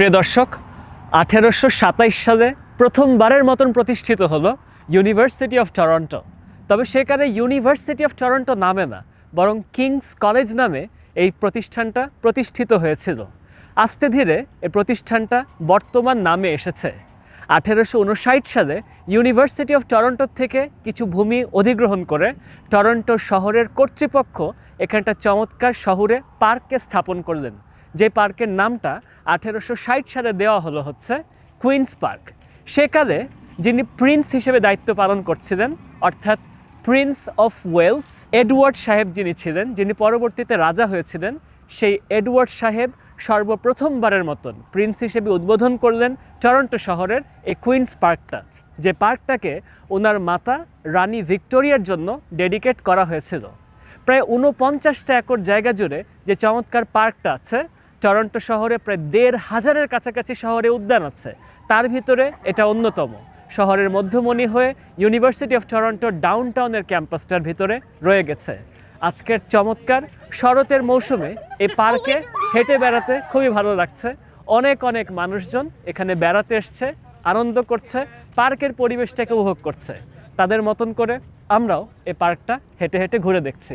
প্রিয় দর্শক, আঠেরোশো সাতাইশ সালে প্রথমবারের মতন প্রতিষ্ঠিত হলো ইউনিভার্সিটি অফ টরন্টো তবে সেখানে ইউনিভার্সিটি অফ টরন্টো নামে না, বরং কিংস কলেজ নামে এই প্রতিষ্ঠানটা প্রতিষ্ঠিত হয়েছিল। আস্তে ধীরে এই প্রতিষ্ঠানটা বর্তমান নামে এসেছে। আঠেরোশো উনষাট সালে ইউনিভার্সিটি অফ টরন্টো থেকে কিছু ভূমি অধিগ্রহণ করে টরন্টো শহরের কর্তৃপক্ষ এখানটা চমৎকার শহরে পার্কে স্থাপন করলেন। যে পার্কের নামটা আঠেরোশো ষাট সালে দেওয়া হলো হচ্ছে কুইন্স পার্ক। সেকালে যিনি প্রিন্স হিসেবে দায়িত্ব পালন করছিলেন, অর্থাৎ প্রিন্স অফ ওয়েলস, এডওয়ার্ড সাহেব যিনি ছিলেন, যিনি পরবর্তীতে রাজা হয়েছিলেন, সেই এডওয়ার্ড সাহেব সর্বপ্রথমবারের মতন প্রিন্স হিসেবে উদ্বোধন করলেন টরন্টো শহরের এই কুইন্স পার্কটা, যে পার্কটাকে ওনার মাতা রানী ভিক্টোরিয়ার জন্য ডেডিকেট করা হয়েছিল। প্রায় ঊনপঞ্চাশটা একর জায়গা জুড়ে যে চমৎকার পার্কটা আছে টরন্টো শহরে প্রায় দেড় হাজারের কাছাকাছি শহরে উদ্যান আছে। তার ভিতরে এটা অন্যতম। শহরের মধ্যমণি হয়ে ইউনিভার্সিটি অফ টরন্টো ডাউন টাউনের ক্যাম্পাসটার ভিতরে রয়ে গেছে। আজকের চমৎকার শরতের মৌসুমে এই পার্কে হেঁটে বেড়াতে খুবই ভালো লাগছে। অনেক অনেক মানুষজন এখানে বেড়াতে এসছে, আনন্দ করছে, পার্কের পরিবেশটাকে উপভোগ করছে। তাদের মতন করে আমরাও এই পার্কটা হেঁটে হেঁটে ঘুরে দেখছি।